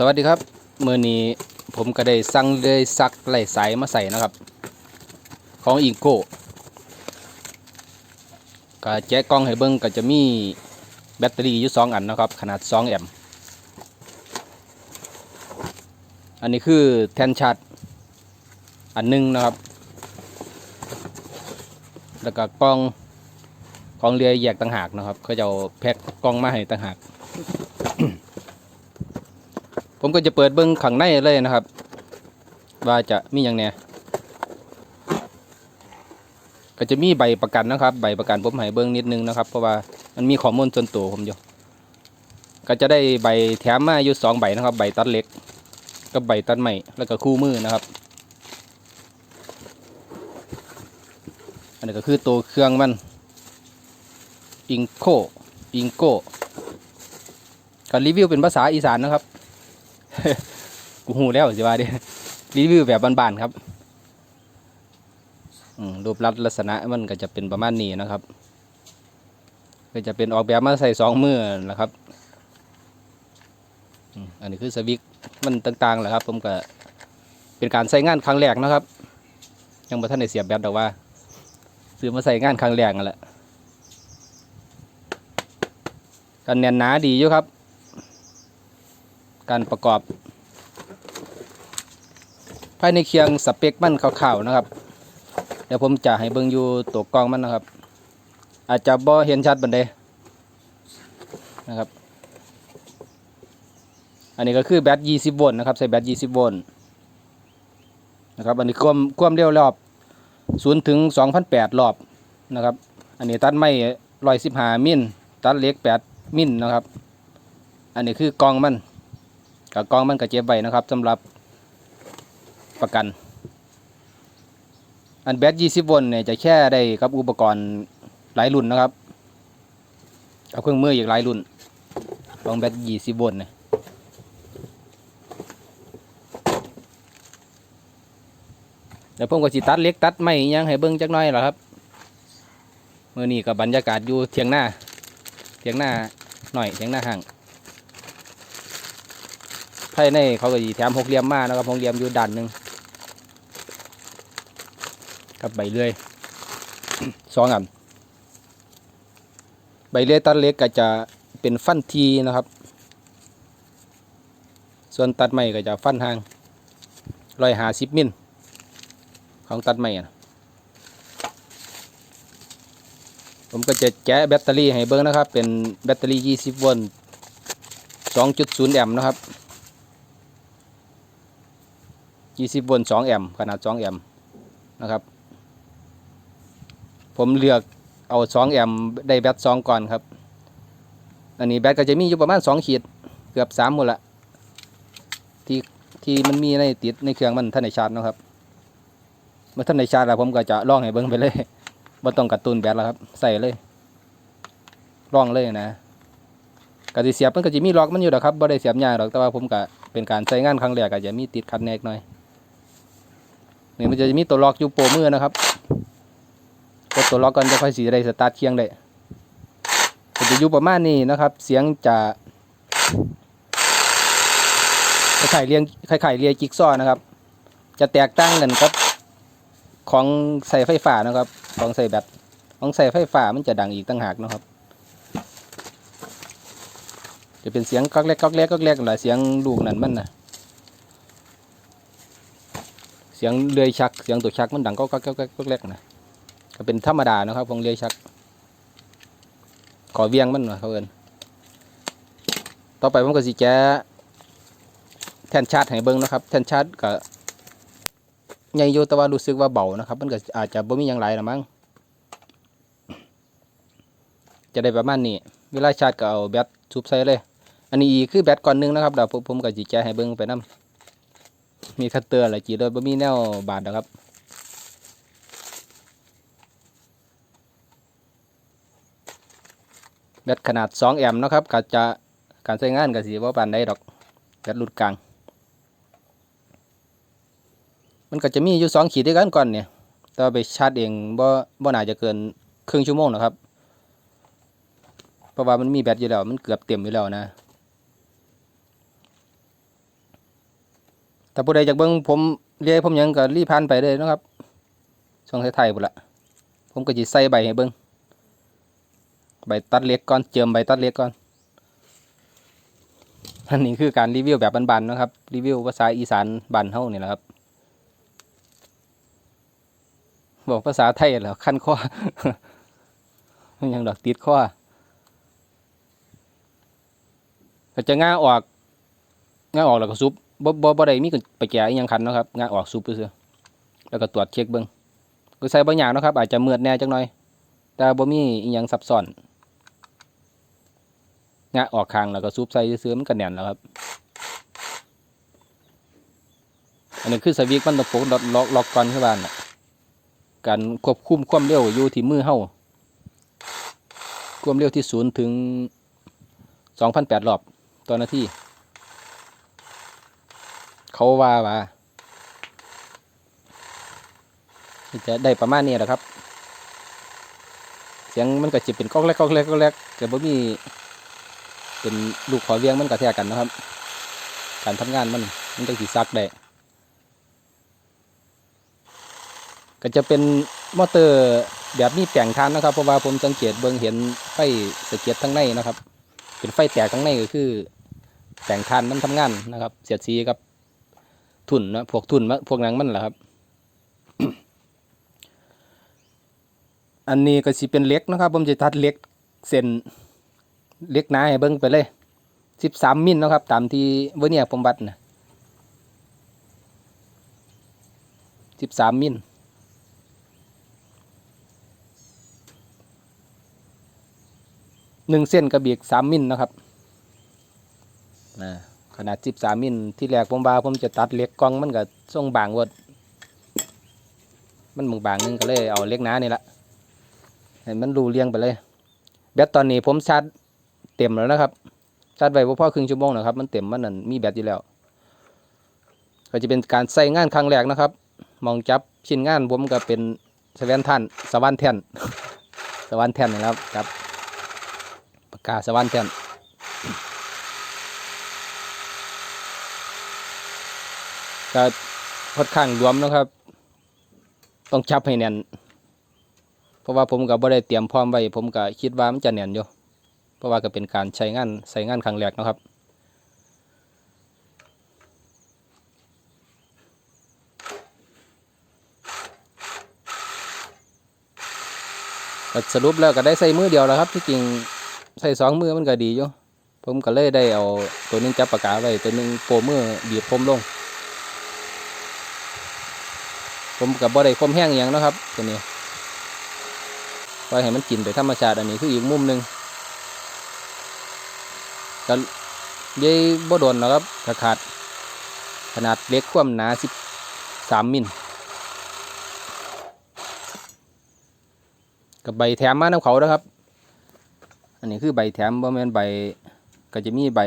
สวัสดีครับมือนี้ผมก็ได้สั่งเลยซักไหลสายมาใส่นะครับ ของอิงโก้ก็แจ๊กกล้องให้เบิ้งก็จะมีแบตเตอรี่อยู่สองอันนะครับ ขนาด2แอมป์อันนี้คือแทนชาร์จอันหนึงนะครับ แล้วก็กล้องกล้องเรือแยกต่างหากนะครับเขาจะแพ็คกล้องมาให้ต่างหาก ผมก็จะเปิดเบิ้งข้างในเลยนะครับ ว่าจะมีอย่างเนี้ยก็จะมีใบประกันนะครับ ใบประกันผมให้เบิ้งนิดนึงนะครับ เพราะว่ามันมีข้อมูลส่วนตัวผมอยู่ ก็จะได้ใบแถมมาอยู่สองใบนะครับ ใบตัดเล็กกับใบตัดใหม่แล้วก็คู่มือนะครับ อันนี้ก็คือตัวเครื่องมันอิงโคอิงโกการรีวิวเป็นภาษาอีสานนะครับ กูหูแล้วสิว่าดิรีวิวแบบบานๆครับรูปลักษณะมันก็จะเป็นประมาณนี้นะครับ ก็จะเป็นออกแบบมาใส่สองมือนะครับอันนี้คือสวิกมันต่างๆแหละครับ ผมก็เป็นการใส่งานครั้งแรกนะครับ ยังบ่ทันได้เสียบแบตดอกว่า ซื้อมาใส่งานครั้งแรกนั่นแหละกันแน่นหนาดีอยู่ครับ การประกอบ ภายในเคียงสเปคมันขาวๆนะครับ เดี๋ยวผมจะให้เบิ่งอยู่ตัวกล้องมันนะครับ อาจจะบ่เห็นชัดบันไดนะครับ อันนี้ก็คือแบต20 โวลต์นะครับ ใส่แบต20 โวลต์นะครับ อันนี้ความความเร็วรอบ0ถึง2,008รอบนะครับ อันนี้ตัดไม้115มิล ตัดเล็ก8มิลนะครับ อันนี้คือกองมัน กับกองมันก็เจ็บไว้นะครับสำหรับประกัน อันแบต20โวลต์เนี่ยจะแค่ได้กับอุปกรณ์หลายรุ่นนะครับกับเครื่องมืออีกหลายรุ่นของแบต20โวลต์เนี่ยเดี๋ยวผมก็สิตัดเล็กตัดไม้อิหยังให้เบิ่งจักน่อยล่ะครับเมื่อนี้กับบรรยากาศอยู่เทียงหน้า เทียงหน้าหน่อยเทียงหน้าห่าง ภายในเขาก็สิแถมหกเหลี่ยมมานะครับหกเหลี่ยมอยู่ด้านหนึ่งกับใบเลื่อยสองอันใบเลื่อยตัดเล็กก็จะเป็นฟันทีนะครับ ส่วนตัดใหม่ก็จะฟันห่างร้อยหาสิบมิลของตัดใหม่นะผมก็จะแกะแบตเตอรี่ให้เบิ้งนะครับ เป็นแบตเตอรี่ 20 โวลต์ 2.0 แอมป์นะครับ 20โวลต์2แอมป์ขนาด2แอมป์นะครับ ผมเลือกเอา2แอมป์ได้แบต2ก่อนครับ อันนี้แบตก็จะมีอยู่ประมาณ 2 ขีด เกือบ3หมดละที่ที่มันมีในติดในเครื่องมันท่านในชาร์จนะครับเมื่อท่านในชาร์จแล้วผมก็จะล่องให้เบิ้งไปเลยบ่ต้องกระตุ้นแบตแล้วครับ ใส่เลยล่องเลยนะกะสิเสียบมันก็จะมีล็อกมันอยู่ดอกครับบ่ได้เสียบยากหรอกแต่ว่าผมก็เป็นการใช้งานครั้งแรกก็จะมีติดขัดแนกหน่อย นี่มันจะมีตัวล็อกอยู่โปมือนะครับกดตัวล็อกก่อนจะค่อยสีได้สตาร์ทเครื่องได้ก็จะอยู่ประมาณนี้นะครับ เสียงจะคล้ายๆเรียงคล้ายๆเรียงจิ๊กซอนะครับ จะแตกต่างกันครับ ของใส่ไฟฟ้านะครับ ของใส่แบตของใส่ไฟฟ้ามันจะดังอีกต่างหากนะครับ จะเป็นเสียงก๊อกเล็กก๊อกเล็กก๊อกเล็กหละเสียงลูกนั่นมันนะ เสียงเลื่อยชัก เสียงตัวชักมันดังก๊อกก๊อกก๊อกเล็กก๊อกเล็กนะก็เป็นธรรมดานะครับของเลื่อยชัก ขอเวียงมันหน่อยเขาเอินต่อไปผมก็สิแก้แทนชาร์จให้เบิ้งนะครับ แทนชาร์จก็ใหญ่อยู่แต่ว่ารู้สึกว่าเบานะครับ มันก็อาจจะบ่มีอย่างไรละมั้งจะได้ประมาณนี้เวลาชาร์จก็เอาแบตชุบใส่เลย อันนี้อีกคือแบตก่อนหนึงนะครับเดี๋ยวผมก็จิแจให้เบิ่งไปนํ มีคัตเตอร์อะไรจีโดยบ่มีแนวบาดนะครับแบตขนาด 2 แอมป์นะครับก็จะการใช้งานก็สิบ่ปานใดดอกแบตรุ่นกลาง มันก็จะมีอยู่สองขีดด้วยกันก่อนเนี่ยแต่ว่าไปชาร์จเองบ่บ่น่าจะเกินครึ่งชั่วโมงนะครับ เพราะว่ามันมีแบตอยู่แล้วมันเกือบเต็มอยู่แล้วนะ แต่ผู้ใดอยากเบิ่งผมเรียกผมยังก็รีบผ่านไปเลยนะครับช่วงไทยๆพุ่นละผมก็สิใส่ใบให้เบิ่งใบตัดเล็กก่อนเจิมใบตัดเล็กก่อนอันนี้คือการรีวิวแบบบ้านๆนะครับ รีวิวภาษาอีสานบ้านเฮานี่แหละครับ บอกภาษาไทยแล้วขั้นข้อมันยังดอกติดข้อก็จะง่าออกง่าออกแล้วก็ซุบ บ่บ่บ่ได้มีไปแก่อีหยังคันเนาะครับง่าออกซุบซื่อแล้วก็ตรวจเช็คเบิ่งก็ใส่บางอย่างนะครับ อาจจะเมืดแน่จักหน่อย แต่บ่มีอีหยังซับซ้อนง่าออกข้างแล้วก็ซุบใส่ซื่อมันก็แน่นแล้วครับ อันนี้คือสวิตช์มันต้องปลดล็อกล็อกล็อกก่อนคือบ้านการควบคุมความเร็วอยู่ที่มือเฮาความเร็วที่ศูนย์ถึงสองพันแปดรอบต่อนาที เขาว่าว่าจะได้ประมาณนี้แหละครับ เสียงมันก็จะเป็นก๊อกแรกก๊อกแรกก๊อกแรกแต่บ่มี เป็นลูกขอเลี้ยงมันก็แท้กันนะครับ การทำงานมันมันจะสีซักได้ก็จะเป็นมอเตอร์แบบมีแปลงทานนะครับ เพราะว่าผมสังเกตเบิ่งเห็นไฟสะเก็ดทั้งในนะครับ เป็นไฟแตกทั้งในก็คือแปลงทานมันทำงานนะครับ เสียดสีกับ ทุนนะพวกทุนมะพวกนังมันแหละครับ อันนี้ก็สิเป็นเล็กนะครับ ผมจะทัดเล็กเส้นเล็กหนาให้เบิ่งไปเลยสิบสามมิลนะครับ ตามที่เวเนียผมวัดนะสิบสามมิลหนึ่งเส้นกระเบียกสามมิลนะครับ ขนาดสิบสามมิลที่แรกผมว่าผมจะตัดเล็กกล้องมันก็ทรงบางวดมันบางบางนึงก็เลยเอาเล็กหนานี่ละให้มันรูเรียงไปเลยแบตตอนนี้ผมชาร์จเต็มแล้วนะครับชาร์จไว้พอครึ่งชั่วโมงนะครับ มันเต็มมันนั่นมีแบตอยู่แล้ว ก็จะเป็นการใส่งานครั้งแรกนะครับ มองจับชิ้นงานผมก็เป็นสแวนทันสวรรค์แทนสวรรค์แทนนะครับครับปากกาสวรรค์แทน ก็ค่อนข้างรวมนะครับ ต้องจับให้แน่น เพราะว่าผมก็บ่ได้เตรียมพร้อมไว้ผมก็คิดว่ามันจะแน่นอยู่ เพราะว่าก็เป็นการใช้งานใช้งานครั้งแรกนะครับสรุปแล้วก็ได้ใส่มือเดียวแล้วครับที่จริงใส่สองมือมันก็ดีอยู่ผมก็เลยได้เอาตัวหนึงจับปากกาไว้ตัวหนึงโปมือบีบคมลง ผมกับบ่ได้คมแห้งอย่างนะครับตัวนี้ปล่อยให้มันกินไปธรรมชาติอันนี้คืออีกมุมหนึ่งก็ยัยบ่โดนหรอกครับกระขาด ขนาดเล็กความหนาสิบสามมิลกับใบแถมมาน้ำเขานะครับ อันนี้คือใบแถมบ่แม่นใบก็จะมีใบ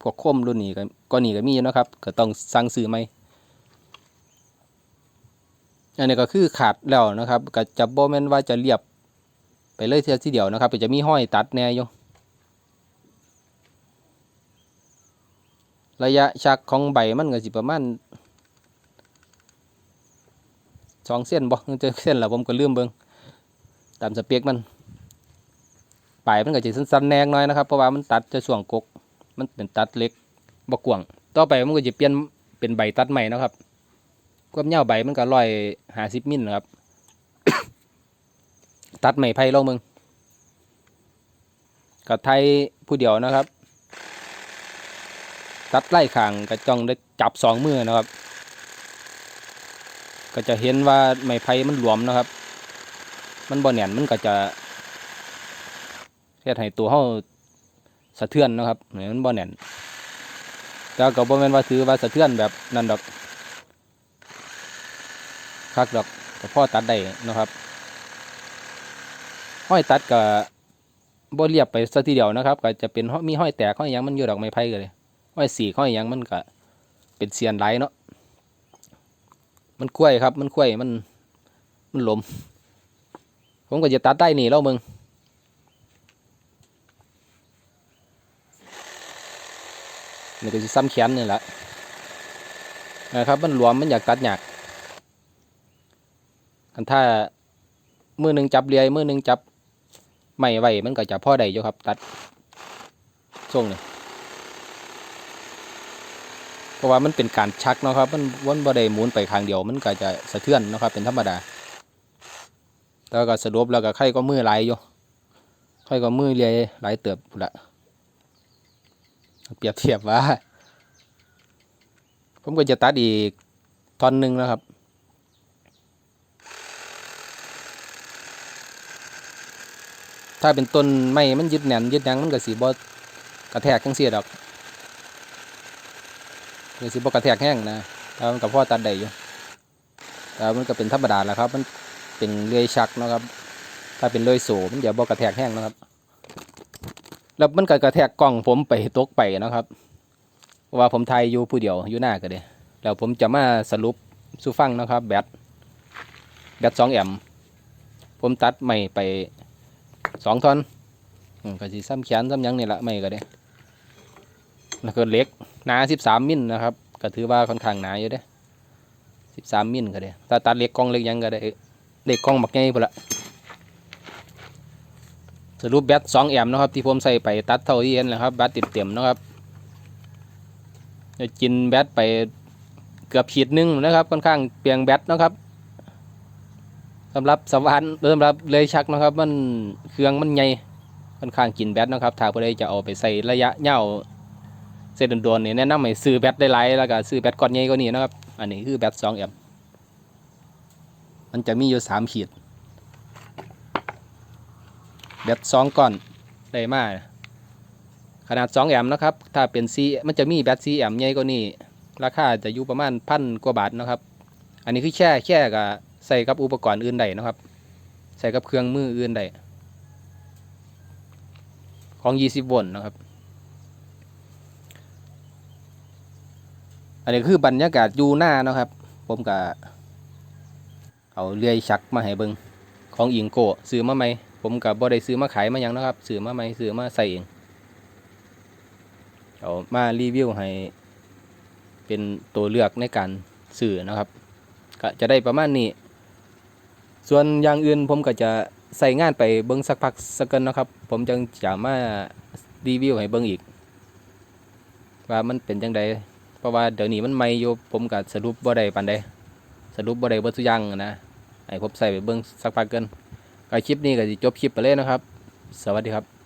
พวกคมรุ่นนี้ก็ก็นี่ก็มีนะครับ ก็ต้องสั่งซื้อไหม อันนี้ก็คือขาดแล้วนะครับก็จะบ่แม่นว่าจะเรียบไปเลยเทียทีเดียวนะครับก็จะมีห้อยตัดแน่อยู่ระยะชักของใบมันก็สิประมาณสองเส้นบ่หรือจะเส้นละผมก็ลืมเบิ่งตามสเปคมันปลายมันก็จะสั้นๆแนงหน้อยนะครับเพราะว่ามันตัดจะส่วงกกมันเป็นตัดเล็กบกวางต่อไปมันก็จะเปลี่ยนเป็นใบตัดใหม่นะครับ ความยาวใบมันก็ร้อยห้าสิบมิลนะครับ ตัดใหม่ไผ่ลงมึงกับไทยผู้เดียวนะครับ ตัดไล่ขางก็จ้องได้จับสองมือนะครับ ก็จะเห็นว่าไม้ไผ่มันหลวมนะครับ มันบ่แน่นมันก็จะเฮ็ดให้ตัวเฮาสะเทือนนะครับเหมือนมันบ่แน่นแต่ก็บ่แม่นว่าถือว่าสะเทือนแบบนั้นดอก คักดอกก็พอตัดได้นะครับห้อยตัดก็บ่เรียบไปซะทีเดียวนะครับ ก็จะเป็นห้อยมีห้อยแตกห้อยยังมันอยู่ดอกไม้ไผ่ก็เลยห้อยสีกห้อยยังมันก็เป็นเสียนไหลเนาะมันกล้วยครับ มันกล้วยมันมันหลม ผมก็จะตัดได้นี่แล้วมึงนี่ก็จะซ้ำแขนนี่แหละนะครับ มันหลวมมันอยากตัดหยาก คันถ้ามือหนึ่งจับเลียมือหนึ่งจับไม่ไหวมันก็จะพ่อได้อยู่ครับ ตัดช่วงนี้เพราะว่ามันเป็นการชักเนาะครับ มันวนบ่ได้หมุนไปข้างเดียวมันก็จะสะเทือนนะครับ เป็นธรรมดา แล้วก็สรุปแล้วก็ไข่ก็มือไหลายอยู่ไข่ก็มือเลียไหลายเติบละเปรียบเทียบว่า ผมก็จะตัดอีกท่อนหนึ่งนะครับ ถ้าเป็นต้นไม้มันยึดแน่นยึดหยังมันก็สีบ่กระแทกจังซี่ดอกก็สิบ่กระแทกแห้งนะแต่มันก็พอตัดได้อยู่แต่มันก็เป็นธรรมดาแหละครับ มันเป็นเลื่อยชักนะครับ ถ้าเป็นเลื่อยโสมันจะบ่กระแทกแห้งนะครับ แล้วมันก็กระแทกกล้องผมไปตกไปนะครับ ว่าผมไทยอยู่ผู้เดียวอยู่หน้าก็เด้แล้วผมจะมาสรุปสู่ฟังนะครับ แบตแบตสองแอมป์ผมตัดใหม่ไป สองท่อนก็สิซ้ำแขนซ้ำยังนี่ละไม่ก็ได้แล้วก็เล็กหนาสิบสามมิลนะครับ ก็ถือว่าค่อนข้างหนาอยู่เด้สิบสามมิลก็ได้ถ้าตัดเล็กกล้องเล็กยังก็ได้เล็กกล้องบักใหญ่พุ่นละสรุปแบตสองแอมป์นะครับ ที่ผมใส่ไปตัดเท่าที่เห็นแหละครับแบตติดเต็มนะครับจะกินแบตไปเกือบขีดนึงนะครับ ค่อนข้างเปลียงแบตนะครับ สำหรับสวรรค์สำหรับเลยชักนะครับ มันเครื่องมันใหญ่ค่อนข้างกินแบตนะครับถ้าผู้ใดจะเอาไปใส่ระยะยาวเส้นโดนๆนี่แนะนำให้ซื้อแบตได้หลายแล้วก็ซื้อแบตก้อนใหญ่กว่านี้นะครับ อันนี้คือแบต2แอมมันจะมีอยู่3ขีดแบต2ก้อนได้มากขนาด 2 แอมป์นะครับ ถ้าเป็นซีมันจะมีแบตซีแอมป์ใหญ่กว่านี้ ราคาจะอยู่ประมาณพันกว่าบาทนะครับ อันนี้คือแค่แค่กับ ใส่กับอุปกรณ์อื่นใดนะครับ ใส่กับเครื่องมืออื่นใดของ 20 โวลต์นะครับ อันนี้คือบรรยากาศยูหน้านะครับ ผมก็เอาเลื่อยชักมาให้เบิงของอิงโกะซื้อมาไหมผมกับบ่ได้ซื้อมาขายมายังนะครับซื้อมาไหมซื้อมาใส่เองเอามารีวิวให้เป็นตัวเลือกในการสื่อนะครับ ก็จะได้ประมาณนี้ ส่วนอย่างอื่นผมก็จะใส่งานไปเบิ้งสักพักสักกันนะครับ ผมจึงจะมารีวิวให้เบิ้งอีก ว่ามันเป็นจังไดเพราะว่าเดี๋ยวนี้มันไม่อยู่ผมก็สรุปบ่ได้ปานใดสรุปบ่ได้เบิดทุยังนะให้ผมใส่ไปเบิ้งสักพักเกินก็คลิปนี้ก็สิจบคลิปไปเลยนะครับ สวัสดีครับ